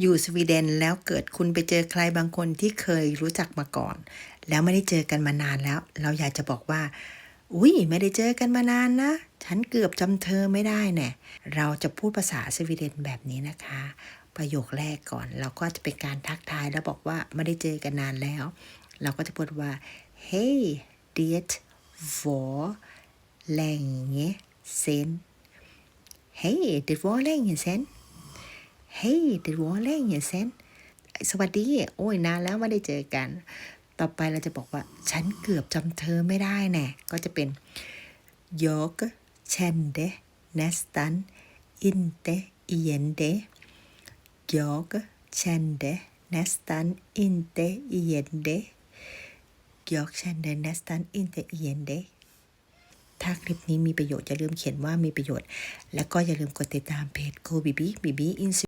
อยู่สวีเดนแล้วเกิดคุณไปเจอใครบางคนที่เคยรู้จักมาก่อน แล้วไม่ได้เจอกันมานานแล้ว เราอยากจะบอกว่า อุ้ยไม่ได้เจอกันมานานนะ ฉันเกือบจำเธอไม่ได้แน่เราจะพูดภาษาสวีเดนแบบนี้นะคะ ประโยคแรกก่อน เราก็จะเป็นการทักทายแล้วบอกว่าไม่ได้เจอกันนานแล้ว เราก็จะพูดว่า Hej det var länge sen Hej det var länge sen Hej det var länge sen สวัสดี โอ้ยนานแล้วไม่ได้เจอกัน ต่อไปเราจะบอกว่า ฉันเกือบจำเธอไม่ได้แน่ก็จะเป็น Jag kände nästan inte igen dig Jag kände nästan inte igen dig Jag kände nästan inte igen dig ถ้าคลิปนี้มีประโยชน์อย่าลืมเขียนว่ามีประโยชน์ แล้วก็อย่าลืมกดติดตามเพจโคบิบิบิบิอิน